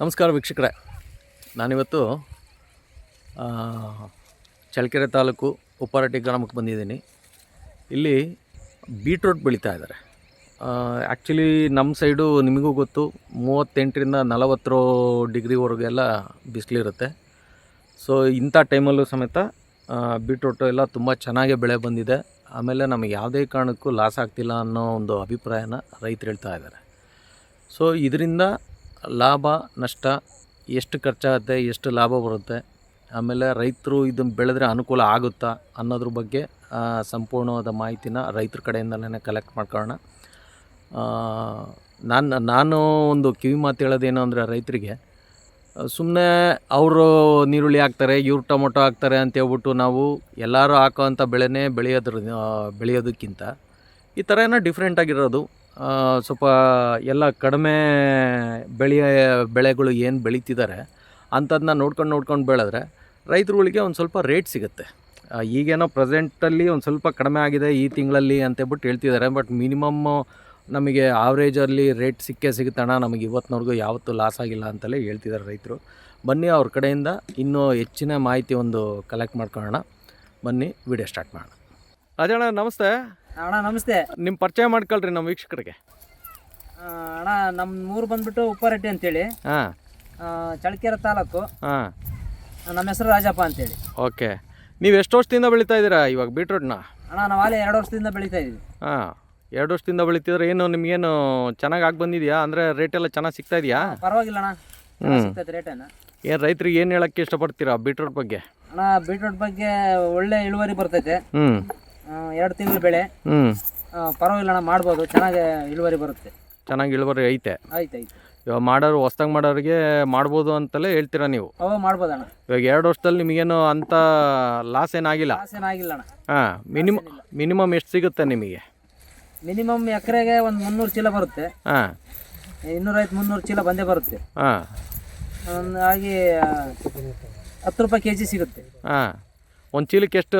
ನಮಸ್ಕಾರ ವೀಕ್ಷಕರೇ. ನಾನಿವತ್ತು ಚಳ್ಳಕೆರೆ ತಾಲೂಕು ಉಪ್ಪಾರಟ್ಟಿ ಗ್ರಾಮಕ್ಕೆ ಬಂದಿದ್ದೀನಿ. ಇಲ್ಲಿ ಬೀಟ್ರೋಟ್ ಬೆಳೀತಾ ಇದ್ದಾರೆ. ಆ್ಯಕ್ಚುಲಿ ನಮ್ಮ ಸೈಡು ನಿಮಗೂ ಗೊತ್ತು, ಮೂವತ್ತೆಂಟರಿಂದ ನಲವತ್ತರ ಡಿಗ್ರಿವರೆಗೆಲ್ಲ ಬಿಸಿಲಿರುತ್ತೆ. ಸೊ ಇಂಥ ಟೈಮಲ್ಲೂ ಸಮೇತ ಬೀಟ್ರೋಟು ಎಲ್ಲ ತುಂಬ ಚೆನ್ನಾಗೇ ಬೆಳೆ ಬಂದಿದೆ. ಆಮೇಲೆ ನಮಗೆ ಯಾವುದೇ ಕಾರಣಕ್ಕೂ ಲಾಸ್ ಆಗ್ತಿಲ್ಲ ಅನ್ನೋ ಒಂದು ಅಭಿಪ್ರಾಯನ ರೈತರು ಹೇಳ್ತಾ ಇದ್ದಾರೆ. ಸೊ ಇದರಿಂದ ಲಾಭ ನಷ್ಟ ಎಷ್ಟು ಖರ್ಚಾಗುತ್ತೆ ಎಷ್ಟು ಲಾಭ ಬರುತ್ತೆ ಆಮೇಲೆ ರೈತರು ಇದನ್ನು ಬೆಳೆದ್ರೆ ಅನುಕೂಲ ಆಗುತ್ತಾ ಅನ್ನೋದ್ರ ಬಗ್ಗೆ ಸಂಪೂರ್ಣವಾದ ಮಾಹಿತಿನ ರೈತರ ಕಡೆಯಿಂದಲೇ ಕಲೆಕ್ಟ್ ಮಾಡ್ಕೊಳ್ಳೋಣ. ನಾನು ನಾನು ಒಂದು ಕಿವಿ ಮಾತು ಹೇಳೋದೇನು ಅಂದರೆ ರೈತರಿಗೆ ಸುಮ್ಮನೆ ಅವರು ನೀರುಳ್ಳಿ ಹಾಕ್ತಾರೆ ಇವ್ರು ಟೊಮೊಟೊ ಹಾಕ್ತಾರೆ ಅಂತ ಹೇಳ್ಬಿಟ್ಟು ನಾವು ಎಲ್ಲರೂ ಹಾಕೋವಂಥ ಬೆಳೆನೇ ಬೆಳೆಯೋದ್ರ ಬೆಳೆಯೋದಕ್ಕಿಂತ ಈ ಥರ ಏನೋ ಡಿಫ್ರೆಂಟ್ ಆಗಿರೋದು. ಆ, ಸ್ವಲ್ಪ ಎಲ್ಲ ಕಡಿಮೆ ಬೆಳೆಯ ಬೆಳೆಗಳು ಏನು ಬೆಳೀತಿದ್ದಾರೆ ಅಂಥದ್ದನ್ನ ನೋಡ್ಕೊಂಡು ನೋಡ್ಕೊಂಡು ಬೆಳೆದ್ರೆ ರೈತರುಗಳಿಗೆ ಒಂದು ಸ್ವಲ್ಪ ರೇಟ್ ಸಿಗುತ್ತೆ. ಈಗೇನೋ ಪ್ರೆಸೆಂಟಲ್ಲಿ ಒಂದು ಸ್ವಲ್ಪ ಕಡಿಮೆ ಆಗಿದೆ ಈ ತಿಂಗಳಲ್ಲಿ ಅಂತೇಳ್ಬಿಟ್ಟು ಹೇಳ್ತಿದ್ದಾರೆ ಬಟ್ ಮಿನಿಮಮ್ ನಮಗೆ ಆವ್ರೇಜಲ್ಲಿ ರೇಟ್ ಸಿಕ್ಕೇ ಸಿಗುತ್ತಣ್ಣ ನಮಗೆ ಇವತ್ತಿನವರೆಗೂ ಯಾವತ್ತೂ ಲಾಸ್ ಆಗಿಲ್ಲ ಅಂತಲೇ ಹೇಳ್ತಿದ್ದಾರೆ ರೈತರು. ಬನ್ನಿ ಅವ್ರ ಕಡೆಯಿಂದ ಇನ್ನೂ ಹೆಚ್ಚಿನ ಮಾಹಿತಿ ಒಂದು ಕಲೆಕ್ಟ್ ಮಾಡ್ಕೊಳ್ಳೋಣ. ಬನ್ನಿ ವಿಡಿಯೋ ಸ್ಟಾರ್ಟ್ ಮಾಡೋಣ. ರಾಜಣ್ಣ ನಮಸ್ತೆ. ಅಣ್ಣ ನಮಸ್ತೆ. ನಿಮ್ಮ ಪರಿಚಯ ಮಾಡ್ಕೊಳ್ರಿ ನಮ್ಮ ವೀಕ್ಷಕರಿಗೆ. ಆ, ಅಣ್ಣ ನಮ್ಮ ಊರು ಬಂದ್ಬಿಟ್ಟು ಉಪ್ಪಾರೆಡ್ಡಿ ಅಂತೇಳಿ. ಹಾಂ. ಆ, ಚಳ್ಳಕೆರೆ ತಾಲೂಕು. ಹಾಂ. ನಮ್ಮ ಹೆಸರು ರಾಜಪ್ಪ ಅಂತೇಳಿ. ಓಕೆ. ನೀವು ಎಷ್ಟು ವರ್ಷದಿಂದ ಬೆಳೀತಾ ಇದ್ದೀರಾ ಇವಾಗ ಬೀಟ್ರೂಟ್ನ? ಅಣ್ಣ ನಾವು ಆಲೆ ಎರಡು ವರ್ಷದಿಂದ ಬೆಳೀತಾ ಇದ್ದೀವಿ. ಹಾಂ. ಎರಡು ವರ್ಷದಿಂದ ಬೆಳೀತಿದ್ರೆ ಏನು ನಿಮಗೇನು ಚೆನ್ನಾಗಿ ಆಗಿ ಬಂದಿದೆಯಾ? ಅಂದರೆ ರೇಟ್ ಎಲ್ಲ ಚೆನ್ನಾಗಿ ಸಿಗ್ತಾ ಇದೆಯಾ? ಪರವಾಗಿಲ್ಲ ಅಣ್ಣ. ಚೆನ್ನಾಗ್ ಸಿಗ್ತೈತೆ ರೇಟೇನ ಏನು ರೈತರಿಗೆ ಏನು ಹೇಳೋಕ್ಕೆ ಇಷ್ಟಪಡ್ತೀರಾ ಬೀಟ್ರೂಟ್ ಬಗ್ಗೆ? ಅಣ್ಣ ಬೀಟ್ರೂಟ್ ಬಗ್ಗೆ ಒಳ್ಳೆ ಇಳುವರಿ ಬರ್ತೈತೆ. ಹ್ಞೂ ಎರಡು ತಿಂಗಳು ಬೆಳೆ. ಹ್ಞೂ ಪರವಾಗಿಲ್ಲ ಅಣ್ಣ ಮಾಡ್ಬೋದು. ಚೆನ್ನಾಗಿ ಇಳುವರಿ ಬರುತ್ತೆ. ಚೆನ್ನಾಗಿ ಇಳುವರಿ ಐತೆ. ಆಯ್ತು ಆಯ್ತು. ಇವಾಗ ಮಾಡೋರು ಹೊಸ್ದಾಗಿ ಮಾಡೋರಿಗೆ ಮಾಡ್ಬೋದು ಅಂತಲೇ ಹೇಳ್ತೀರಾ ನೀವು? ಅವ ಮಾಡ್ಬೋದಣ್ಣ ಇವಾಗ ಎರಡು ವರ್ಷದಲ್ಲಿ ನಿಮಗೇನು ಅಂತ ಲಾಸ್ ಏನಾಗಿಲ್ಲ? ಲಾಸ್ ಏನಾಗಿಲ್ಲ ಅಣ್ಣ. ಹಾಂ ಮಿನಿಮಮ್ ಮಿನಿಮಮ್ ಎಷ್ಟು ಸಿಗುತ್ತೆ ನಿಮಗೆ? ಮಿನಿಮಮ್ ಎಕರೆಗೆ ಒಂದು ಮುನ್ನೂರು ಚೀಲ ಬರುತ್ತೆ. ಹಾಂ. ಇನ್ನೂರೈದು ಮುನ್ನೂರು ಚೀಲ ಬಂದೇ ಬರುತ್ತೆ. ಹಾಂ. ಹಾಗೆ ಹತ್ತು ರೂಪಾಯಿ ಕೆ ಜಿ ಸಿಗುತ್ತೆ. ಹಾಂ. ಒಂದು ಚೀಲಕ್ಕೆ ಎಷ್ಟು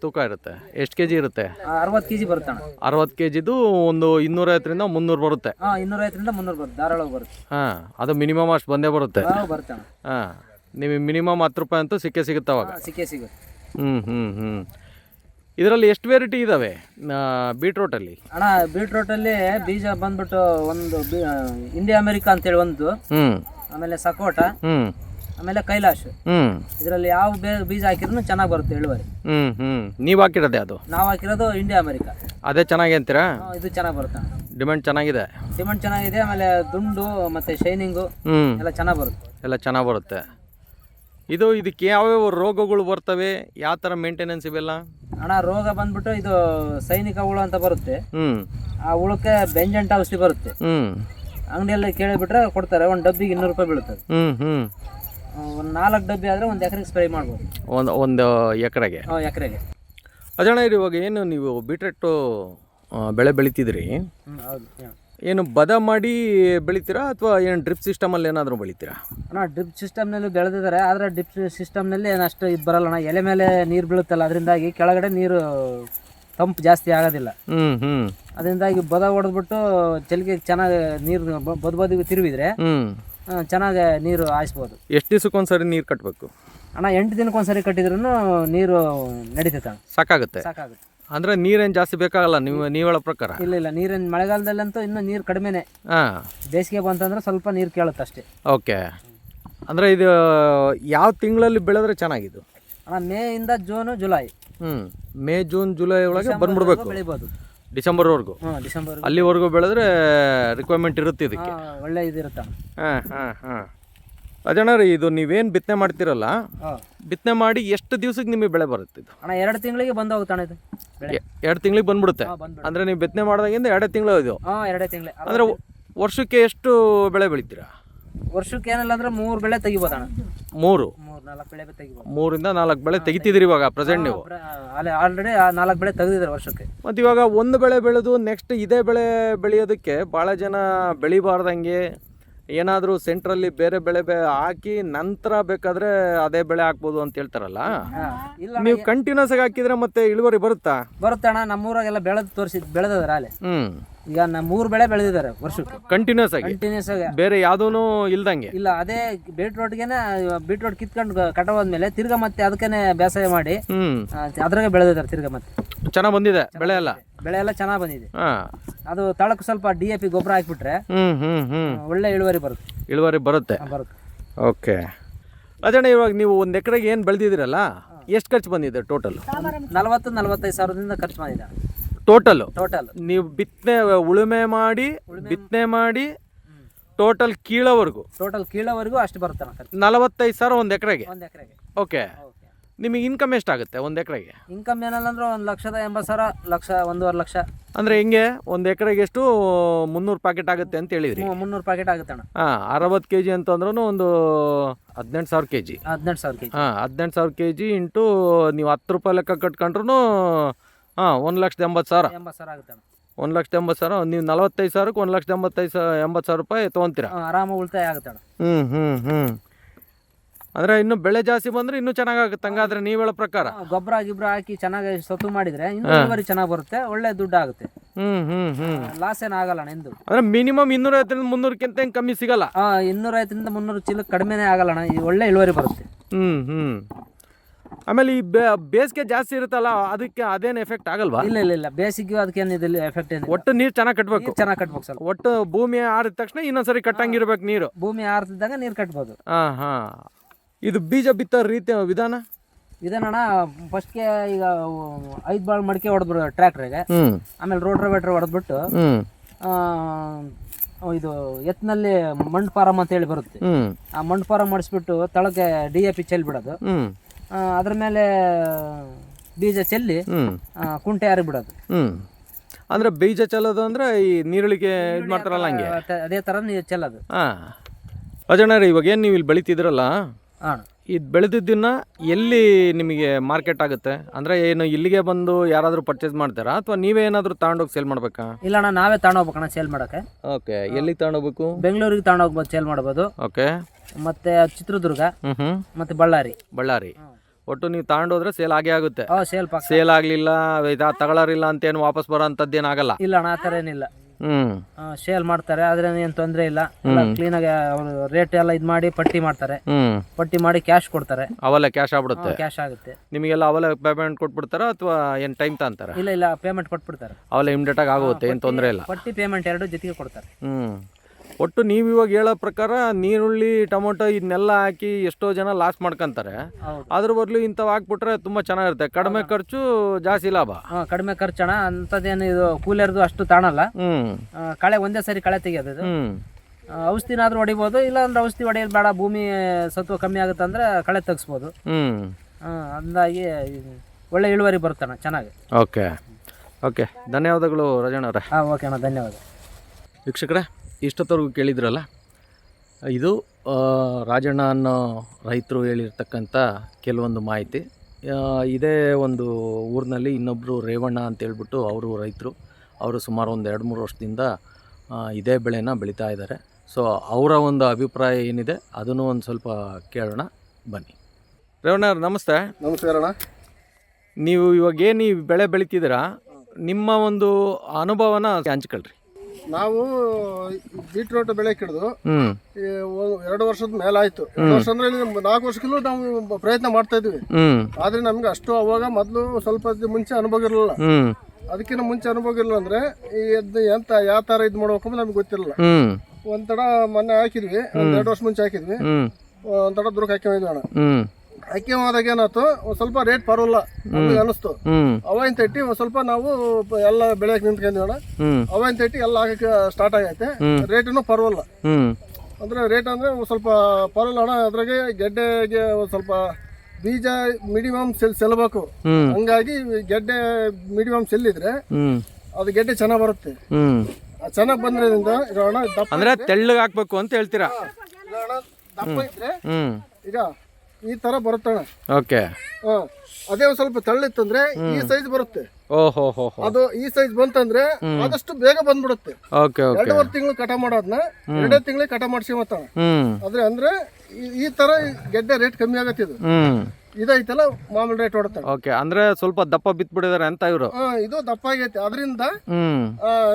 ತೂಕ ಇರುತ್ತೆ? ಎಷ್ಟು ಕೆ ಜಿ ಇರುತ್ತೆ? ಅರವತ್ತು ಕೆ ಜಿ ಬರುತ್ತೆ ಅಣ್ಣ. ಅರವತ್ತು ಕೆ ಜಿದು ಒಂದು ಇನ್ನೂರೈವತ್ತರಿಂದ ಮುನ್ನೂರು ಬರುತ್ತೆ. ಹಾಂ ಇನ್ನೂರೈವತ್ತರಿಂದ ಮುನ್ನೂರು ಬರುತ್ತೆ ಧಾರಾಳವಾಗಿ ಬರುತ್ತೆ. ಹಾಂ ಅದು ಮಿನಿಮಮ್ ಅಷ್ಟು ಬಂದೇ ಬರುತ್ತೆ. ಹಾಂ ಬರುತ್ತೆ ಅಣ್ಣ. ಹಾಂ ನಿಮಗೆ ಮಿನಿಮಮ್ ಹತ್ತು ರೂಪಾಯಿ ಅಂತೂ ಸಿಕ್ಕೇ ಸಿಗುತ್ತೆ ಅವಾಗ. ಹಾಂ ಸಿಕ್ಕೇ ಸಿಗುತ್ತೆ. ಹ್ಞೂ ಹ್ಞೂ ಹ್ಞೂ ಇದರಲ್ಲಿ ಎಷ್ಟು ವೆರೈಟಿ ಇದ್ದಾವೆ ಬೀಟ್ರೋಟಲ್ಲಿ? ಅಣ್ಣ ಬೀಟ್ರೂಟಲ್ಲಿ ಬೀಜ ಬಂದ್ಬಿಟ್ಟು ಒಂದು ಬಿ ಇಂಡಿಯಾ ಅಮೆರಿಕಾ ಅಂತೇಳಿ ಒಂದು. ಹ್ಞೂ ಆಮೇಲೆ ಸಕೋಟ. ಹ್ಞೂ ಆಮೇಲೆ ಕೈಲಾಶ್. ಇದರಲ್ಲಿ ಯಾವ ಬೇ ಬೀಜ ಹಾಕಿದ್ರು ಚೆನ್ನಾಗಿ ಬರುತ್ತೆ ಇಳುವರಿ. ಹ್ಞೂ ಹ್ಞೂ ನೀವು ಹಾಕಿರೋದೆ ಅದು? ನಾವು ಹಾಕಿರೋದು ಇಂಡಿಯಾ ಅಮೆರಿಕಾ. ಅದೇ ಚೆನ್ನಾಗಿ ಅಂತೀರಾ? ಇದು ಚೆನ್ನಾಗಿ ಬರುತ್ತೆ ಅಣ್ಣ. ಡಿಮ್ಯಾಂಡ್ ಚೆನ್ನಾಗಿದೆ? ಸಿಮೆಂಟ್ ಚೆನ್ನಾಗಿದೆ ಆಮೇಲೆ ದುಂಡು ಮತ್ತೆ ಶೈನಿಂಗು ಎಲ್ಲ ಚೆನ್ನಾಗಿ ಬರುತ್ತೆ. ಎಲ್ಲ ಚೆನ್ನಾಗಿ ಬರುತ್ತೆ. ಇದು ಇದಕ್ಕೆ ಯಾವ್ಯಾವ ರೋಗಗಳು ಬರ್ತವೆ? ಯಾವ ಥರ ಮೇಂಟೆನೆನ್ಸ್ ಇವೆಲ್ಲ? ಅಣ್ಣ ರೋಗ ಬಂದ್ಬಿಟ್ಟು ಇದು ಸೈನಿಕ ಹುಳು ಅಂತ ಬರುತ್ತೆ. ಹ್ಞೂ ಆ ಹುಳಕ್ಕೆ ಬೆಂಜಂಟ ಔಷಧಿ ಬರುತ್ತೆ. ಹ್ಞೂ ಅಂಗಡಿಯಲ್ಲಿ ಕೇಳಿಬಿಟ್ರೆ ಕೊಡ್ತಾರೆ ಒಂದು ಡಬ್ಬಿಗೆ ಇನ್ನೂರು ರೂಪಾಯಿ ಬೀಳುತ್ತೆ ಹ್ಞೂ ಹ್ಞೂ ಒಂದು ನಾಲ್ಕು ಡಬ್ಬಿ ಆದರೆ ಒಂದು ಎಕರೆಗೆ ಸ್ಪ್ರೇ ಮಾಡ್ಬೋದು. ಒಂದು ಒಂದು ಎಕರೆಗೆ? ಹಾಂ ಎಕರೆಗೆ. ಅಜಣ ಇವಾಗ ಏನು ನೀವು ಬೀಟ್ರೆಟ್ಟು ಬೆಳೆ ಬೆಳಿತಿದ್ರಿ? ಹೌದು ಏನು ಬದ ಮಾಡಿ ಬೆಳಿತೀರಾ ಅಥವಾ ಏನು ಡ್ರಿಪ್ ಸಿಸ್ಟಮಲ್ಲಿ ಏನಾದರೂ ಬೆಳಿತೀರಾ? ಅಣ್ಣ ಡ್ರಿಪ್ ಸಿಸ್ಟಮ್ನಲ್ಲಿ ಬೆಳೆದಿದ್ದಾರೆ ಆದರೆ ಡ್ರಿಪ್ ಸಿಸ್ಟಮ್ನಲ್ಲಿ ಏನು ಅಷ್ಟು ಇದು ಬರಲ್ಲ ಅಣ್ಣ. ಎಲೆ ಮೇಲೆ ನೀರು ಬೀಳುತ್ತಲ್ಲ ಅದರಿಂದಾಗಿ ಕೆಳಗಡೆ ನೀರು ತಂಪು ಜಾಸ್ತಿ ಆಗೋದಿಲ್ಲ. ಹ್ಞೂ ಹ್ಞೂ ಅದರಿಂದಾಗಿ ಬದ ಹೊಡೆದ್ಬಿಟ್ಟು ಚಲಿಗೆ ಚೆನ್ನಾಗಿ ನೀರು ಬದ್ ಬದಿಗೆ ತಿರುವಿದ್ರೆ ಚೆನ್ನಾಗಿ ನೀರು ಹಾಯಿಸ್ಬೋದು. ಎಷ್ಟು ದಿವ್ಸಕ್ಕೊಂದ್ಸರಿ ಸರಿ ನೀರು ಕಟ್ಟಬೇಕು ಅಣ್ಣ ಎಂಟು ದಿನಕ್ಕೊಂದ್ಸರಿ ಕಟ್ಟಿದ್ರೂ ನೀರು ನಡೀತೈತೆ ಸಾಕಾಗುತ್ತೆ? ಸಾಕಾಗುತ್ತೆ. ಅಂದರೆ ನೀರೇನು ಜಾಸ್ತಿ ಬೇಕಾಗಲ್ಲ ನೀವು ನೀವಳ ಹೇಳೋ ಪ್ರಕಾರ? ಇಲ್ಲ ಇಲ್ಲ ನೀರಿನ ಮಳೆಗಾಲದಲ್ಲಂತೂ ಇನ್ನೂ ನೀರು ಕಡಿಮೆನೆ. ಹಾಂ. ಬೇಸಿಗೆ ಬಂತಂದ್ರೆ ಸ್ವಲ್ಪ ನೀರು ಕೇಳುತ್ತೆ ಅಷ್ಟೇ. ಓಕೆ. ಅಂದರೆ ಇದು ಯಾವ ತಿಂಗಳಲ್ಲಿ ಬೆಳೆದ್ರೆ ಚೆನ್ನಾಗಿದ್ದು? ಅಣ್ಣ ಮೇಯಿಂದ ಜೂನು ಜುಲೈ. ಹ್ಞೂ ಮೇ ಜೂನ್ ಜುಲೈ ಒಳಗೆ ಬಂದ್ಬಿಡ್ಬೇಕು. ಬೆಳಿಬೋದು. ಡಿಸೆಂಬರ್ವರೆಗೂ. ಡಿಸೆಂಬರ್ ಅಲ್ಲಿವರೆಗೂ ಬೆಳೆದ್ರೆ ರಿಕ್ವೈರ್ಮೆಂಟ್ ಇರುತ್ತೆ ಇದಕ್ಕೆ. ಒಳ್ಳೆ ಇದಿರುತ್ತೆ? ಹಾಂ ಹಾಂ ಹಾಂ. ಅದೇಣ ರೀ ಇದು ನೀವೇನು ಬಿತ್ತನೆ ಮಾಡ್ತಿರಲ್ಲ ಬಿತ್ತನೆ ಮಾಡಿ ಎಷ್ಟು ದಿವ್ಸಕ್ಕೆ ನಿಮಗೆ ಬೆಳೆ ಬರುತ್ತೆ ಇದು? ಅಣ್ಣ ಎರಡು ತಿಂಗಳಿಗೆ ಬಂದು ಹೋಗ್ತಾನೆ ಇದು ಎರಡು ತಿಂಗಳಿಗೆ ಬಂದ್ಬಿಡುತ್ತೆ? ಅಂದರೆ ನೀವು ಬಿತ್ತನೆ ಮಾಡಿದಾಗಿಂದ ಎರಡೇ ತಿಂಗಳು ಇದು? ಹಾಂ ಎರಡೇ ತಿಂಗಳು. ಅಂದರೆ ವರ್ಷಕ್ಕೆ ಎಷ್ಟು ಬೆಳೆ ಬೆಳಿತೀರಾ? ವರ್ಷಕ್ಕೆ ಏನಲ್ಲ ಅಂದ್ರೆ ಮೂರು ಬೆಳೆ ತೆಗಿಬೋದು ಅಣ್ಣ ಮೂರು. ಮೂರು ನಾಲ್ಕು ಬೆಳೆ ತೆಗಿಬೋದು. ಮೂರಿಂದ ನಾಲ್ಕು ಬೆಳೆ ತೆಗಿತಿದ್ರಿ ಇವಾಗ ಪ್ರೆಸೆಂಟ್ ನೀವು. ಅಲ್ಲೇ ಆಲ್ರೆಡಿ ನಾಲ್ಕು ಬೆಳೆ ತೆಗೆದಿದ್ದಾರೆ ವರ್ಷಕ್ಕೆ. ಮತ್ತು ಇವಾಗ ಒಂದು ಬೆಳೆ ಬೆಳೆದು ನೆಕ್ಸ್ಟ್ ಇದೇ ಬೆಳೆ ಬೆಳೆಯೋದಕ್ಕೆ ಭಾಳ ಜನ ಬೆಳಿಬಾರ್ದಂಗೆ ಏನಾದರೂ ಸೆಂಟ್ರಲ್ಲಿ ಬೇರೆ ಬೆಳೆ ಬೆ ಹಾಕಿ ನಂತರ ಬೇಕಾದ್ರೆ ಅದೇ ಬೆಳೆ ಹಾಕ್ಬೋದು ಅಂತ ಹೇಳ್ತಾರಲ್ಲ? ಇಲ್ಲ ನೀವು ಕಂಟಿನ್ಯೂಸ್ ಆಗಿ ಹಾಕಿದ್ರೆ ಮತ್ತೆ ಇಳುವರಿ ಬರುತ್ತಾ? ಬರುತ್ತೆ ಅಣ್ಣ ನಮ್ಮೂರಾಗೆಲ್ಲ ಬೆಳೆದು ತೋರಿಸಿ ಬೆಳೆದ್ರೆ ಅಲ್ಲಿ. ಹ್ಮ್. ಈಗ ನಮ್ಮ ಮೂರು ಬೆಳೆ ಬೆಳೆದಿದ್ದಾರೆ ವರ್ಷಕ್ಕೆ. ಕಂಟಿನ್ಯೂಸ್ ಆಗಿ? ಕಂಟಿನ್ಯೂಸ್ ಆಗಿ. ಬೇರೆ ಯಾವುದೂ ಇಲ್ದಂಗೆ? ಇಲ್ಲ ಅದೇ ಬೀಟ್ರೋಟ್ಗೆನೆ ಬೀಟ್ರೋಟ್ ಕಿತ್ಕೊಂಡು ಕಟಾವಾದ್ಮೇಲೆ ತಿರ್ಗಾ ಮತ್ತೆ ಅದಕ್ಕೇನೆ ಬೇಸಾಯ ಮಾಡಿ ಅದ್ರಾಗೆ ಬೆಳೆದಿದ್ದಾರೆ ತಿರ್ಗಾ ಮತ್ತೆ. ಚೆನ್ನಾಗಿ ಬಂದಿದೆ ಬೆಳೆ ಎಲ್ಲ? ಬೆಳೆ ಎಲ್ಲ ಚೆನ್ನಾಗಿ ಬಂದಿದೆ. ಹಾ. ಅದು ತಳಕ್ಕೆ ಸ್ವಲ್ಪ ಡಿ ಎ ಪಿ ಗೊಬ್ಬರ ಹಾಕ್ಬಿಟ್ರೆ ಒಳ್ಳೆ ಇಳುವರಿ ಬರುತ್ತೆ. ಇಳುವರಿ ಬರುತ್ತೆ? ಬರುತ್ತೆ. ಓಕೆ. ಅದೇ ಇವಾಗ ನೀವು ಒಂದು ಎಕರೆಗೆ ಏನು ಬೆಳೆದಿದ್ದೀರಲ್ಲ? ಎಷ್ಟು ಖರ್ಚು ಬಂದಿದೆ ಟೋಟಲ್ ನಲವತ್ತು ನಲವತ್ತೈದು ಸಾವಿರದಿಂದ ಖರ್ಚು ಮಾಡಿದ ಟೋಟಲ್ ಟೋಟಲ್ ನೀವು ಬಿತ್ತನೆ ಉಳುಮೆ ಮಾಡಿ ಬಿತ್ತನೆ ಮಾಡಿ ಟೋಟಲ್ ಕೀಳವರೆಗೂ. ಟೋಟಲ್ ಕೀಳವರೆಗೂ ಅಷ್ಟು ಬರುತ್ತೆ ನಲವತ್ತೈದು ಸಾವಿರ ಒಂದು ಎಕರೆಗೆ. ಒಂದು ಎಕರೆಗೆ. ಓಕೆ ನಿಮಗೆ ಇನ್ಕಮ್ ಎಷ್ಟಾಗುತ್ತೆ ಒಂದು ಎಕರೆಗೆ? ಇನ್ಕಮ್ ಏನಲ್ಲ ಅಂದ್ರೆ ಒಂದು ಲಕ್ಷದ ಎಂಬತ್ತು ಸಾವಿರ ಲಕ್ಷ ಒಂದೂವರೆ ಲಕ್ಷ. ಅಂದರೆ ಹಿಂಗೆ? ಒಂದು ಎಕರೆಗೆ ಎಷ್ಟು? ಮುನ್ನೂರು ಪ್ಯಾಕೆಟ್ ಆಗುತ್ತೆ ಅಂತ ಹೇಳಿದ್ರಿ. ಮುನ್ನೂರು ಪ್ಯಾಕೆಟ್ ಆಗುತ್ತೆ ಅಣ್ಣ. ಹಾಂ ಅರವತ್ತು ಕೆ ಜಿ ಅಂತಂದ್ರೂ ಒಂದು ಹದಿನೆಂಟು ಸಾವಿರ ಕೆ ಜಿ ಹದಿನೆಂಟು ಸಾವಿರ ಕೆ ಜಿ ಹಾಂ ಹದಿನೆಂಟು ಸಾವಿರ ಕೆ ಜಿ ಇಂಟು ನೀವು ಹತ್ತು ರೂಪಾಯಿ ಲೆಕ್ಕ ಕಟ್ಕೊಂಡ್ರು ಹಾಂ ಒಂದು ಲಕ್ಷದ ಎಂಬತ್ತು ಸಾವಿರ. ಎಂಬತ್ತು ಸಾವಿರ ಆಗುತ್ತೆ ಅಣ್ಣ. ಒಂದು ಲಕ್ಷದ ಎಂಬತ್ತು ಸಾವಿರ ನೀವು ನಲವತ್ತೈದು ಸಾವಿರಕ್ಕೆ ಒಂದು ಲಕ್ಷದ ಎಂಬತ್ತೈದು ಸಾವಿರ ಎಂಬತ್ತು ಸಾವಿರ ರೂಪಾಯಿ ತೊಗೊಂತೀರಾ? ಆರಾಮ ಉಳಿತಾಯ ಆಗುತ್ತೆ ಅಣ್ಣ. ಹ್ಞೂ ಹ್ಞೂ ಹ್ಞೂ ಅಂದರೆ ಇನ್ನೂ ಬೆಳೆ ಜಾಸ್ತಿ ಬಂದರೆ ಇನ್ನೂ ಚೆನ್ನಾಗಾಗುತ್ತೆ ಹಂಗಾದ್ರೆ ನೀವು ಹೇಳೋ ಪ್ರಕಾರ. ಗೊಬ್ಬರ ಗಿಬ್ಬರ ಹಾಕಿ ಚೆನ್ನಾಗಿ ಸೊತ್ತು ಮಾಡಿದ್ರೆ ಇನ್ನೂ ಇಳುವರಿ ಚೆನ್ನಾಗಿ ಬರುತ್ತೆ ಒಳ್ಳೆ ದುಡ್ಡು ಆಗುತ್ತೆ. ಹ್ಞೂ ಹ್ಞೂ ಹ್ಞೂ ಲಾಸ್ ಏನಾಗಲ್ಲ ಅಣ್ಣ ಎಂದು ಅಂದರೆ ಮಿನಿಮಮ್ ಇನ್ನೂರೈವತ್ತರಿಂದ ಮುನ್ನೂರಕ್ಕಿಂತ ಹೆಂಗೆ ಕಮ್ಮಿ ಸಿಗಲ್ಲ? ಆ, ಇನ್ನೂರೈವತ್ತರಿಂದ ಮುನ್ನೂರು ಚೀಲ ಕಡಿಮೆನೇ ಆಗಲ್ಲ ಅಣ್ಣ ಈ ಒಳ್ಳೆ ಇಳುವರಿ ಬರುತ್ತೆ. ಹ್ಞೂ ಹ್ಞೂ ಆಮೇಲೆ ಈ ಬೇಸಿಗೆ ಜಾಸ್ತಿ ಇರುತ್ತಲ್ಲ ಅದಕ್ಕೆ ಅದೇನು ಎಫೆಕ್ಟ್ ಆಗಲ್ವಾ? ಇಲ್ಲ ಇಲ್ಲ ಇಲ್ಲ. ಬೇಸಿಗೆ ಅದಕ್ಕೆ ಎಫೆಕ್ಟ್ ಒಟ್ಟು ನೀರು ಚೆನ್ನಾಗಿ ಕಟ್ಟಬೇಕು ಚೆನ್ನಾಗಿ ಕಟ್ಬೇಕು ಸರ್ ಒಟ್ಟು ಭೂಮಿ ಆರಿದ ತಕ್ಷಣ ಇನ್ನೊಂದ್ಸರಿ ಕಟ್ಟಂಗಿರ್ಬೇಕು ನೀರು. ಭೂಮಿ ಆರ್ತಿದ್ದಾಗ ನೀರು ಕಟ್ಬೋದು. ಹಾಂ ಹಾಂ. ಇದು ಬೀಜ ಬಿತ್ತೋ ರೀತಿ ವಿಧಾನ? ಇದೇನಣ್ಣ ಫಸ್ಟ್ಗೆ ಈಗ ಐದು ಬಾಳ್ ಮಡಿಕೆ ಹೊಡೆದ್ಬಿಡು ಟ್ರ್ಯಾಕ್ಟ್ರಿಗೆ. ಆಮೇಲೆ ಆಮೇಲೆ ರೋಟ್ರವೇಟ್ರ್ ಹೊಡೆದ್ಬಿಟ್ಟು ಇದು ಎತ್ನಲ್ಲಿ ಮಣ್ಣು ಫಾರಮ್ ಅಂತ ಹೇಳಿ ಬರುತ್ತೆ. ಆ ಮಣ್ಣು ಫಾರಮ್ ಮಾಡಿಸ್ಬಿಟ್ಟು ತಳಕ್ಕೆ ಡಿ ಎ ಪಿ ಚೆಲ್ಬಿಡೋದು. ಹ್ಞೂ ಆ, ಅದ್ರ ಮೇಲೆ ಬೀಜ ಚೆಲ್ಲಿ ಕುಂಟೆ ಹಾರಿ ಬಿಡೋದು. ಅಂದ್ರೆ ಬೀಜ ಚೆಲ್ಲೋದು ಅಂದ್ರೆ ಈ ನೀರುಳಿಗೆ ಇದು ಮಾಡ್ತಾರಲ್ಲ ಹಂಗೆ? ಅದೇ- ತರ ಥರ ನೀವು ಚೆಲ್ಲೋದು ಹಾಂ ಅಜಣ್ಣರೇ ಇವಾಗ ಏನು ನೀವು ಇಲ್ಲಿ ಬೆಳಿತಿದ್ರಲ್ಲ? ಹಾಂ. ಇದು ಬೆಳೆದಿದ್ದನ್ನ ಎಲ್ಲಿ ನಿಮಗೆ ಮಾರ್ಕೆಟ್ ಆಗುತ್ತೆ? ಅಂದರೆ ಏನು ಇಲ್ಲಿಗೆ ಬಂದು ಯಾರಾದರೂ ಪರ್ಚೇಸ್ ಮಾಡ್ತಾರಾ? ಅಥವಾ ನೀವೇ ಏನಾದರೂ ತಗೊಂಡೋಗಿ ಸೇಲ್ ಮಾಡಬೇಕಾ? ಇಲ್ಲ ಅಣ್ಣ ನಾವೇ ತಗೊಂಡೋಗ್ಬೇಕಣ್ಣ ಸೇಲ್ ಮಾಡೋಕ್ಕೆ. ಓಕೆ ಎಲ್ಲಿಗೆ ತಗೊಂಡೋಗ್ಬೇಕು? ಬೆಂಗಳೂರಿಗೆ ತಗೊಂಡೋಗ್ಬೋದು ಸೇಲ್ ಮಾಡ್ಬೋದು. ಓಕೆ. ಮತ್ತೆ ಚಿತ್ರದುರ್ಗ ಮತ್ತು ಬಳ್ಳಾರಿ. ಬಳ್ಳಾರಿ. ಒಟ್ಟು ನೀವು ತಗೊಂಡೋದ್ರೆ ಸೇಲ್ ಆಗೇ ಆಗುತ್ತೆ. ಸೇಲ್ ಸೇಲ್ ಆಗಲಿಲ್ಲ ಇದಾ ತಗೊಳ್ಳೋರಿಲ್ಲ ಅಂತೇನು ವಾಪಸ್ ಬರೋ ಏನಾಗಲ್ಲ ಇಲ್ಲ ಅಣ್ಣ ಆ ಥರ ಏನಿಲ್ಲ. ಹ್ಮ್. ಸೇಲ್ ಮಾಡ್ತಾರೆ ಆದ್ರೆ ಏನ್ ತೊಂದ್ರೆ ಇಲ್ಲ. ಕ್ಲೀನ್ ಆಗಿ ಅವರು ರೇಟ್ ಎಲ್ಲ ಇದ್ ಮಾಡಿ ಪಟ್ಟಿ ಮಾಡ್ತಾರೆ. ಪಟ್ಟಿ ಮಾಡಿ ಕ್ಯಾಶ್ ಕೊಡ್ತಾರೆ. ಅವೆಲ್ಲ ಕ್ಯಾಶ್ ಆಗ್ಬಿಡುತ್ತೆ. ಕ್ಯಾಶ್ ಆಗುತ್ತೆ. ನಿಮಗೆಲ್ಲ ಅವೆಲ್ಲ ಪೇಮೆಂಟ್ ಕೊಟ್ಬಿಡ್ತಾರ ಅಥವಾ ಏನ್ ಟೈಮ್ ತಗೊಂತಾರ? ಇಲ್ಲ ಇಲ್ಲ ಪೇಮೆಂಟ್ ಕೊಟ್ಬಿಡ್ತಾರೆ. ಅವಲೇ ಇಮ್ಡಿಯೇಟಾಗಿ ಆಗುತ್ತೆ ಏನ್ ತೊಂದ್ರೆ ಇಲ್ಲ. ಪಟ್ಟಿ ಪೇಮೆಂಟ್ ಎರಡು ಜೊತೆಗೆ ಕೊಡ್ತಾರೆ. ಹ್ಞೂ ಒಟ್ಟು ನೀವು ಇವಾಗ ಹೇಳೋ ಪ್ರಕಾರ ನೀರುಳ್ಳಿ ಟೊಮೊಟೊ ಇದನ್ನೆಲ್ಲ ಹಾಕಿ ಎಷ್ಟೋ ಜನ ಲಾಸ್ ಮಾಡ್ಕೊಂತಾರೆ. ಅದ್ರ ಬದಲು ಇಂಥವು ಹಾಕ್ಬಿಟ್ರೆ ತುಂಬ ಚೆನ್ನಾಗಿರುತ್ತೆ. ಕಡಿಮೆ ಖರ್ಚು ಜಾಸ್ತಿ ಲಾಭ. ಹಾಂ ಕಡಿಮೆ ಖರ್ಚಣ ಅಂಥದ್ದೇನು ಇದು ಕೂಲರ್ದು ಅಷ್ಟು ತಾಣಲ್ಲ. ಹ್ಮ್. ಆ, ಕಳೆ ಒಂದೇ ಸರಿ ಕಳೆ ತೆಗಿಯೋದು ಇದು. ಹ್ಮ್. ಆ, ಔಷಧಿನಾದ್ರೂ ಹೊಡಿಬೋದು ಇಲ್ಲ ಅಂದ್ರೆ ಔಷಧಿ ಹೊಡೆಯೋದು ಬೇಡ ಭೂಮಿ ಸತ್ವ ಕಮ್ಮಿ ಆಗುತ್ತೆ ಅಂದ್ರೆ ಕಳೆ ತೆಗಿಸ್ಬೋದು. ಹ್ಮ್. ಆ, ಅಂದಾಗಿ ಇದು ಒಳ್ಳೆ ಇಳುವರಿ ಬರುತ್ತಣ್ಣ ಚೆನ್ನಾಗಿ. ಓಕೆ. ಓಕೆ. ಧನ್ಯವಾದಗಳು ರಜಣ್ಣವ್ರೆ ಹಾಂ ಓಕೆ ಅಣ್ಣ ಧನ್ಯವಾದ. ವೀಕ್ಷಕರೇ ಇಷ್ಟೊತ್ತವರೆಗೂ ಕೇಳಿದ್ರಲ್ಲ ಇದು ರಾಜಣ್ಣ ಅನ್ನೋ ರೈತರು ಹೇಳಿರ್ತಕ್ಕಂಥ ಕೆಲವೊಂದು ಮಾಹಿತಿ. ಇದೇ ಒಂದು ಊರಿನಲ್ಲಿ ಇನ್ನೊಬ್ಬರು ರೇವಣ್ಣ ಅಂತ ಹೇಳ್ಬಿಟ್ಟು ಅವರು ರೈತರು ಅವರು ಸುಮಾರು ಒಂದು ಎರಡು ಮೂರು ವರ್ಷದಿಂದ ಇದೇ ಬೆಳೆನ ಬೆಳೀತಾ ಇದ್ದಾರೆ. ಸೊ ಅವರ ಒಂದು ಅಭಿಪ್ರಾಯ ಏನಿದೆ ಅದನ್ನು ಒಂದು ಸ್ವಲ್ಪ ಕೇಳೋಣ ಬನ್ನಿ. ರೇವಣ್ಣ ಅವ್ರೆ, ನಮಸ್ತೆ. ನಮಸ್ಕಾರ ಅಣ್ಣ ನೀವು ಇವಾಗ ಏನು ಈ ಬೆಳೆ ಬೆಳಿತಿದ್ದೀರಾ? ನಿಮ್ಮ ಒಂದು ಅನುಭವನ ಹಂಚ್ಕೊಳ್ರಿ. ನಾವು ಬೀಟ್ರೋಟ್ ಬೆಳೆ ಹಿಡಿದು ಎರಡು ವರ್ಷದ ಮೇಲೆ ಆಯ್ತು. ಎರಡು ವರ್ಷ ಅಂದ್ರೆ ನಾಲ್ಕು ವರ್ಷಕ್ಕೂ ನಾವು ಪ್ರಯತ್ನ ಮಾಡ್ತಾ ಇದ್ವಿ ಆದ್ರೆ ನಮ್ಗೆ ಅಷ್ಟು ಅವಾಗ ಮೊದಲು ಸ್ವಲ್ಪ ಮುಂಚೆ ಅನುಭವ ಇರಲಿಲ್ಲ. ಅದಕ್ಕಿಂತ ಮುಂಚೆ ಅನುಭವ ಇರಲಿಲ್ಲ ಅಂದ್ರೆ ಎಂತ ಯಾವ ತರ ಇದ್ ಮಾಡ್ಬೇಕು ನಮ್ಗೆ ಗೊತ್ತಿರಲಿಲ್ಲ. ಒಂದ್ ತಡ ಮೊನ್ನೆ ಹಾಕಿದ್ವಿ ಒಂದ್ ಎರಡು ವರ್ಷ ಮುಂಚೆ ಹಾಕಿದ್ವಿ. ಒಂದ್ ತಡ ದುರ್ಗ ಹಾಕಿ ಅಣ್ಣ. ಹ್ಞೂ ಹೋದಾಗ ಏನಾಯ್ತು? ಒಂದ್ ಸ್ವಲ್ಪ ರೇಟ್ ಪರವಲ್ಲ ನಮ್ಗೆ ಅನಿಸ್ತು ಅವಾಗಿನ ತಟ್ಟಿ ಒಂದ್ ಸ್ವಲ್ಪ ನಾವು ಎಲ್ಲ ಬೆಳೆಯಕ್ ನಿಂತ್ಕೊಂಡ್ವಿ ಅಣ್ಣ. ಹ್ಞೂ ಅವಾಗಿನ ತಟ್ಟಿ ಎಲ್ಲ ಆಗಕ್ಕೆ ಸ್ಟಾರ್ಟ್ ಆಗೈತೆ. ರೇಟನ್ನು ಪರವಲ್ಲ. ಅಂದ್ರೆ ರೇಟ್ ಅಂದ್ರೆ ಒಂದ್ ಸ್ವಲ್ಪ ಪರವಲ್ಲ ಅಣ್ಣ. ಅದ್ರಾಗೆ ಗೆಡ್ಡೆಗೆ ಒಂದ್ ಸ್ವಲ್ಪ ಬೀಜ ಮಿನಿಮಮ್ ಸೆಲ್ ಸೆಲ್ಬೇಕು. ಹಂಗಾಗಿ ಗೆಡ್ಡೆ ಮಿನಿಮಮ್ ಸೆಲ್ಲಿದ್ರೆ ಅದು ಗೆಡ್ಡೆ ಚೆನ್ನಾಗಿ ಬರುತ್ತೆ. ಚೆನ್ನಾಗ್ ಬಂದ್ರಿಂದ ಅಂದ್ರೆ ತೆಳ್ಳಗೆ ಹಾಕ್ಬೇಕು ಅಂತ ಹೇಳ್ತೀರಾ? ದಪ್ಪ ಇದ್ರೆ ಈಗ ಈ ತರ ಬರುತ್ತೆ ಅಣ್ಣ ಓಕೆ. ಹಾ. ಅದೇ ಒಂದ್ ಸ್ವಲ್ಪ ತಳ್ಳಿತ್ತಂದ್ರೆ ಈ ಸೈಜ್ ಬರುತ್ತೆ. ಓಹೋ ಹೋ ಹೋ ಅದು ಈ ಸೈಜ್ ಬಂತಂದ್ರೆ ಆದಷ್ಟು ಬೇಗ ಬಂದ್ಬಿಡುತ್ತೆ. Okay okay. ಎರಡೂವರೆ ತಿಂಗಳು ಕಟ ಮಾಡೋದನ್ನ ಎರಡೇ ತಿಂಗಳಿಗೆ ಕಟ ಮಾಡಿಸಿ ಮತ್ತ ಆದ್ರೆ ಅಂದ್ರೆ ಈ- ತರ ಗೆಡ್ಡೆ ರೇಟ್ ಕಮ್ಮಿ ಆಗತ್ತೆ ಇದು. ಇದೈತಲ್ಲ ಮಾಮೂಲಿ ರೇಟ್ ಹೊಡ್ತಾನೆ ಓಕೆ ಅಂದ್ರೆ ಸ್ವಲ್ಪ ದಪ್ಪ ಬಿತ್ಬಿಟ್ಟಿದಾರೆ ಅಂತ ಇವರು. ಇದು ದಪ್ಪ ಆಗೈತೆ. ಅದರಿಂದ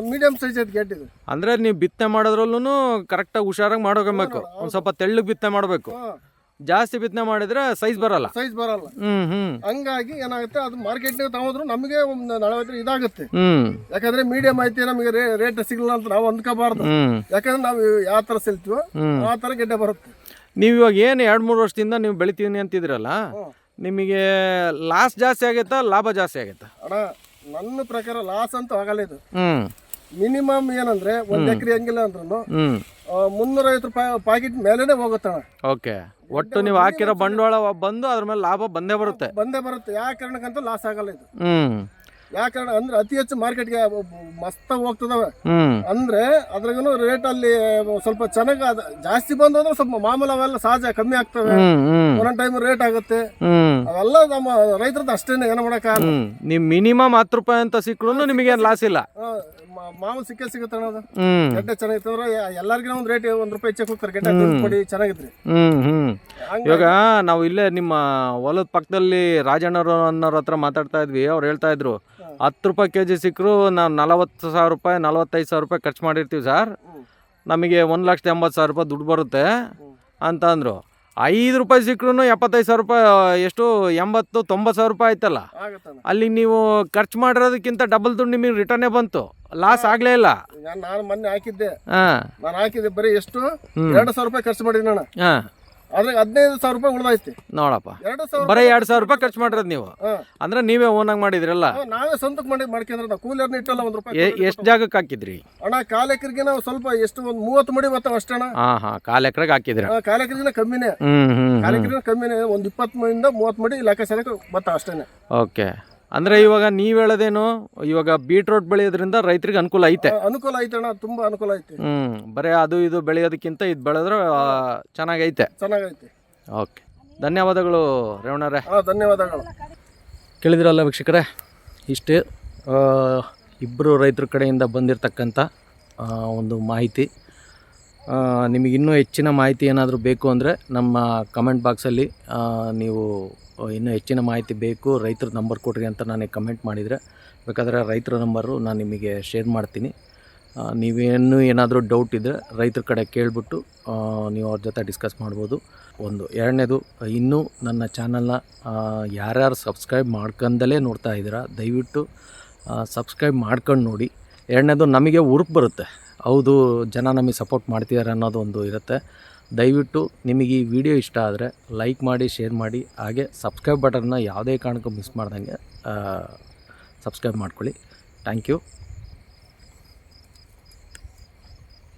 ಮೀಡಿಯಂ ಸೈಜ್ ಐತೆ ಗೆಡ್ಡೆ ಇದು. ಅಂದ್ರೆ ನೀವು ಬಿತ್ತನೆ ಮಾಡೋದ್ರಲ್ಲೂ ಕರೆಕ್ಟಾಗಿ ಹುಷಾರಾಗಿ ಮಾಡೋಬೇಕು. ಒಂದ್ ಸ್ವಲ್ಪ ತೆಳ್ಳಗ್ ಬಿತ್ತನೆ ಮಾಡಬೇಕು. ಜಾಸ್ತಿ ಬಿತ್ತನೆ ಮಾಡಿದ್ರೆ ಸೈಜ್ ಬರಲ್ಲ. ಸೈಜ್ ಬರಲ್ಲ. ಹ್ಮ್ ಹ್ಮ್. ಹಂಗಾಗಿ ಏನಾಗುತ್ತೆ ಅದು ಮಾರ್ಕೆಟ್ನಾಗ ತಗೋದ್ರು ನಮಗೆ ಒಂದು ನಲವತ್ತು ಇದಾಗುತ್ತೆ. ಹ್ಮ್. ಯಾಕಂದ್ರೆ ಮೀಡಿಯಂ ಐತಿ ನಮಗೆ ರೇಟ್ ಸಿಗಲ್ಲ ಅಂತ ನಾವು ಅಂದ್ಕೋಬಾರ್ದು. ಯಾಕಂದ್ರೆ ನಾವು ಯಾವ ತರ ಸೆಲ್ತೀವೋ ಆ ತರ ಗೆಡ್ಡೆ ಬರುತ್ತೆ. ನೀವು ಇವಾಗ ಏನು ಎರಡು ಮೂರು ವರ್ಷದಿಂದ ನೀವು ಬೆಳಿತೀನಿ ಅಂತಿದ್ರಲ್ಲ ನಿಮಗೆ ಲಾಸ್ ಜಾಸ್ತಿ ಆಗೈತಾ ಲಾಭ ಜಾಸ್ತಿ ಆಗೈತಾ ಅಣ್ಣ ನನ್ನ ಪ್ರಕಾರ ಲಾಸ್ ಅಂತ ಆಗಲ್ಲ ಇದು. ಮಿನಿಮಮ್ ಏನಂದ್ರೆ ಒಂದ್ ಎಕರೆ ಹಂಗಿಲ್ಲ ಅಂದ್ರೂ ಹ್ಮ್. ಮುನ್ನೂರೈವತ್ತು ರೂಪಾಯಿ ಪ್ಯಾಕೆಟ್ ಮೇಲೇನೆ ಹೋಗುತ್ತಣ್ಣ. ಓಕೆ ಒಟ್ಟು ನೀವು ಹಾಕಿರೋ ಬಂಡವಾಳ ಬಂದು ಅದ್ರ ಮೇಲೆ ಲಾಭ ಬಂದೇ ಬರುತ್ತೆ. ಬಂದೇ ಬರುತ್ತೆ. ಯಾವ ಕಾರಣಕ್ಕಂತ ಲಾಸ್ ಆಗಲ್ಲ ಇದು. ಹ್ಮ್. ಯಾವ ಕಾರಣ ಅಂದ್ರೆ ಅತಿ ಹೆಚ್ಚು ಮಾರ್ಕೆಟ್ಗೆ ಮಸ್ತ್ ಹೋಗ್ತದವ. ಹ್ಮ್. ಅಂದ್ರೆ ಅದ್ರಾಗೂ ರೇಟ್ ಅಲ್ಲಿ ಸ್ವಲ್ಪ ಚೆನ್ನಾಗಿ ಜಾಸ್ತಿ ಬಂದು ಅಂದ್ರೆ ಸ್ವಲ್ಪ ಮಾಮೂಲು ಅವೆಲ್ಲ ಸಹಜ ಕಮ್ಮಿ ಆಗ್ತವೆ. ಹ್ಮ್ ಹ್ಮ್. ಒಂದೊಂದು ಟೈಮ್ ರೇಟ್ ಆಗುತ್ತೆ. ಹ್ಮ್. ಅವೆಲ್ಲ ನಮ್ಮ ರೈತರದ್ದು ಅಷ್ಟೇನೆ ಏನು ಮಾಡಕ್ಕ ಹ್ಮ್. ನೀವು ಮಿನಿಮಮ್ ಹತ್ತು ರೂಪಾಯಿ ಅಂತ ಸಿಕ್ಕರು ನಿಮಗೇನು ಲಾಸ್ ಇಲ್ಲ. ಮಾಮೂಲು ಸಿಕ್ಕೇ ಸಿಗುತ್ತೆ ಅಣ್ಣ ಅದು. ಗೆಡ್ಡೆ ಚೆನ್ನಾಗಿತ್ತು ಅಂದ್ರೆ ಎಲ್ಲರಿಗೂ ಒಂದು ರೇಟ್ ಒಂದು ರೂಪಾಯಿ ಹೆಚ್ಚಕ್ಕೆ ಹೋಗ್ತಾರೆ ಗಡ್ಡೆ ಕೊಡಿ ಹ್ಮ್ ಹ್ಮ್. ಇವಾಗ ನಾವು ಇಲ್ಲೇ ನಿಮ್ಮ ಹೊಲದ ಪಕ್ಕದಲ್ಲಿ ರಾಜಣ್ಣರು ಅನ್ನೋರ ಹತ್ರ ಮಾತಾಡ್ತಾ ಇದ್ವಿ. ಅವ್ರು ಹೇಳ್ತಾ ಇದ್ರು ಹತ್ತು ರೂಪಾಯಿ ಕೆ ಜಿ ಸಿಕ್ಕರು ನಾವು ನಲವತ್ತು ಸಾವಿರ ರೂಪಾಯಿ ನಲವತ್ತೈದು ಸಾವಿರ ರೂಪಾಯಿ ಖರ್ಚು ಮಾಡಿರ್ತೀವಿ ಸರ್. ನಮಗೆ ಒಂದು ಲಕ್ಷದ ಎಂಬತ್ತು ಸಾವಿರ ರೂಪಾಯಿ ದುಡ್ಡು ಬರುತ್ತೆ ಅಂತ ಅಂದರು. ಐದು ರೂಪಾಯಿ ಸಿಕ್ಕರು ಎಪ್ಪತ್ತೈದು ಸಾವಿರ ರೂಪಾಯಿ ಎಷ್ಟು ಎಂಬತ್ತು ತೊಂಬತ್ತು ಸಾವಿರ ರೂಪಾಯಿ ಆಯ್ತಲ್ಲ? ಅಲ್ಲಿ ನೀವು ಖರ್ಚು ಮಾಡಿರೋದಕ್ಕಿಂತ ಡಬಲ್ ದುಡ್ಡು ನಿಮಗೆ ರಿಟರ್ನೇ ಬಂತು. ಲಾಸ್ ಆಗ್ಲೇ ಇಲ್ಲ. ನಾನು ಮೊನ್ನೆ ಹಾಕಿದ್ದೆ. ಹಾ. ನಾನು ಹಾಕಿದ್ದೆ ಬರೀ ಎಷ್ಟು. ಎರಡು ಸಾವಿರ ರೂಪಾಯಿ ಖರ್ಚು ಮಾಡಿದ್ದೀನಿ ಅಣ್ಣ ಅದ್ರಾಗ ಹದಿನೈದು ಸಾವಿರ ರೂಪಾಯಿ ಉಳಿದೈತಿ ನೋಡಪ್ಪ. ಎರಡು ಸಾವಿರ ಬರೀ ಎರಡು ಸಾವಿರ ರೂಪಾಯಿ ಖರ್ಚು ಮಾಡಿರೋದು ನೀವು. ಹಾ. ಅಂದ್ರೆ ನೀವೇ ಓನಾಗಿ ಮಾಡಿದ್ರಲ್ಲ? ಹಾ, ನಾವೇ ಸ್ವಂತಕ್ಕೆ ಮಾಡಿ ಮಾಡ್ಕೊಂಡ್ರೆ ನಾವು ಕೂಲಿಯರ್ನ ಇಟ್ಟಲ್ಲ ಒಂದು ರೂಪಾಯಿ ಎಷ್ಟು ಜಾಗಕ್ಕೆ ಹಾಕಿದ್ರಿ? ಅಣ್ಣ ಕಾಲೆಕರಿಗೆ ನಾವು ಸ್ವಲ್ಪ ಎಷ್ಟು ಒಂದು ಮೂವತ್ತು ಮಡಿ ಬರ್ತಾವ ಅಷ್ಟೇ ಅಣ್ಣ. ಹಾಂ ಹಾಂ ಕಾಲು ಎಕರೆಗೆ ಹಾಕಿದ್ರಿ? ಆ, ಎಕರೆಗೆ ಕಮ್ಮಿನೇ. ಹ್ಮ್ ಹ್ಮ್ ಕಾಲೆಕರಿಗಿನ ಕಮ್ಮಿನೇ ಒಂದು ಇಪ್ಪತ್ತು ಮಡಿಯಿಂದ ಮೂವತ್ತು ಮಡಿ ಲೆಕ್ಕ ಸಲಕ್ಕೆ ಬರ್ತಾವ ಅಷ್ಟೇನೆ. ಓಕೆ. ಅಂದ್ರೆ ಇವಾಗ ನೀವು ಹೇಳೋದೇನು ಇವಾಗ ಬೀಟ್ರೋಟ್ ಬೆಳೆಯೋದ್ರಿಂದ ರೈತರಿಗೆ ಅನುಕೂಲ ಐತೆ. ಅನುಕೂಲ ಐತೆ ಅಣ್ಣ ತುಂಬಾ ಅನುಕೂಲ ಐತೆ. ಹ್ಮ್ ಬರೀ ಅದು ಇದು ಬೆಳೆಯೋದಕ್ಕಿಂತ ಇದು ಬೆಳೆದ್ರೆ ಆ, ಚೆನ್ನಾಗೈತೆ. ಚೆನ್ನಾಗೈತೆ. ಓಕೆ. ಧನ್ಯವಾದಗಳು ರೇವಣ್ಣರೇ. ಹಾ ಧನ್ಯವಾದಗಳು. ಕೇಳಿದ್ರಲ್ಲ ವೀಕ್ಷಕರೇ ಇಷ್ಟೇ ಇಬ್ಬರು ರೈತರ ಕಡೆಯಿಂದ ಬಂದಿರತಕ್ಕಂಥ ಆ, ಒಂದು ಮಾಹಿತಿ. ನಿಮಗೆ ಇನ್ನೂ ಹೆಚ್ಚಿನ ಮಾಹಿತಿ ಏನಾದರೂ ಬೇಕು ಅಂದರೆ ನಮ್ಮ ಕಮೆಂಟ್ ಬಾಕ್ಸಲ್ಲಿ ನೀವು ಇನ್ನೂ ಹೆಚ್ಚಿನ ಮಾಹಿತಿ ಬೇಕು, ರೈತರ ನಂಬರ್ ಕೊಡ್ರಿ ಅಂತ ನನಗೆ ಕಮೆಂಟ್ ಮಾಡಿದರೆ. ಬೇಕಾದರೆ ರೈತರ ನಂಬರು ನಾನು ನಿಮಗೆ ಶೇರ್ ಮಾಡ್ತೀನಿ. ನೀವೇನು ಏನಾದರೂ ಡೌಟ್ ಇದ್ದರೆ ರೈತರ ಕಡೆ ಕೇಳಿಬಿಟ್ಟು ನೀವು ಅವ್ರ ಜೊತೆ ಡಿಸ್ಕಸ್ ಮಾಡ್ಬೋದು. ಒಂದು. ಎರಡನೇದು, ಇನ್ನೂ ನನ್ನ ಚಾನಲ್ನ ಯಾರ್ಯಾರು ಸಬ್ಸ್ಕ್ರೈಬ್ ಮಾಡ್ಕೊಂಡಲೇ ನೋಡ್ತಾ ಇದ್ದೀರಾ, ದಯವಿಟ್ಟು ಸಬ್ಸ್ಕ್ರೈಬ್ ಮಾಡ್ಕೊಂಡು ನೋಡಿ. ಎರಡನೇದು, ನಮಗೆ ಉರುಪು ಬರುತ್ತೆ. ಹೌದು, ಜನ ನಮಗೆ ಸಪೋರ್ಟ್ ಮಾಡ್ತಿದ್ದಾರೆ ಅನ್ನೋದು ಒಂದು ಇರುತ್ತೆ. ದಯವಿಟ್ಟು ನಿಮಗೆ ಈ ವಿಡಿಯೋ ಇಷ್ಟ ಆದರೆ ಲೈಕ್ ಮಾಡಿ ಶೇರ್ ಮಾಡಿ, ಹಾಗೆ ಸಬ್ಸ್ಕ್ರೈಬ್ ಬಟನ್ನ ಯಾವುದೇ ಕಾರಣಕ್ಕೂ ಮಿಸ್ ಮಾಡ್ದಂಗೆ ಸಬ್ಸ್ಕ್ರೈಬ್ ಮಾಡ್ಕೊಳ್ಳಿ. Thank you